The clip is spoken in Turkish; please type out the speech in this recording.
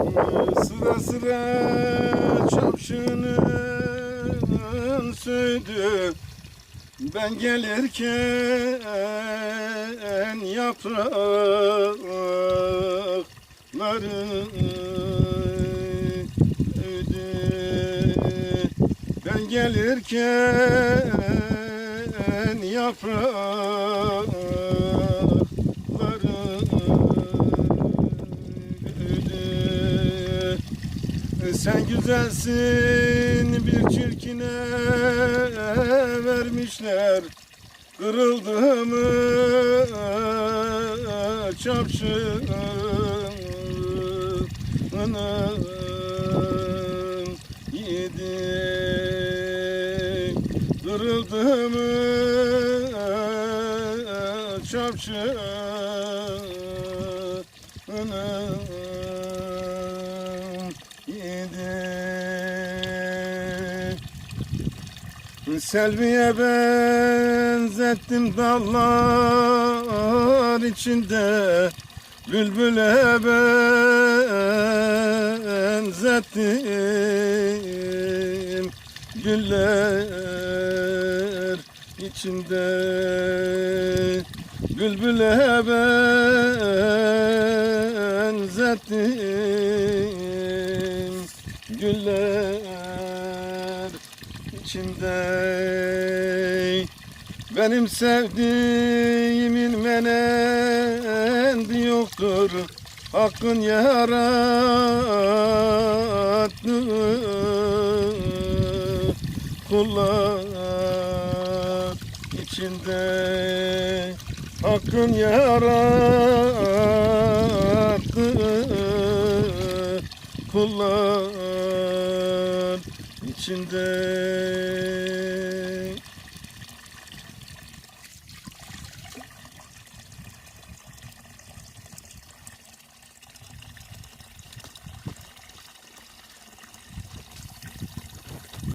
Sıra sıra çapşının söydü Ben gelirken yaprakları ödü Ben gelirken yaprakları sen güzelsin bir çirkine vermişler Kırıldı mı çapşının yedi Kırıldı mı çapşının Selviye benzettim dallar içinde. Bülbüle benzettim Güller içinde. Bülbüle benzettim Güller içinde. Benim sevdiğimin menendi yoktur. Hakkın yarattı kullar içinde Hakkın yarattı kullar içinde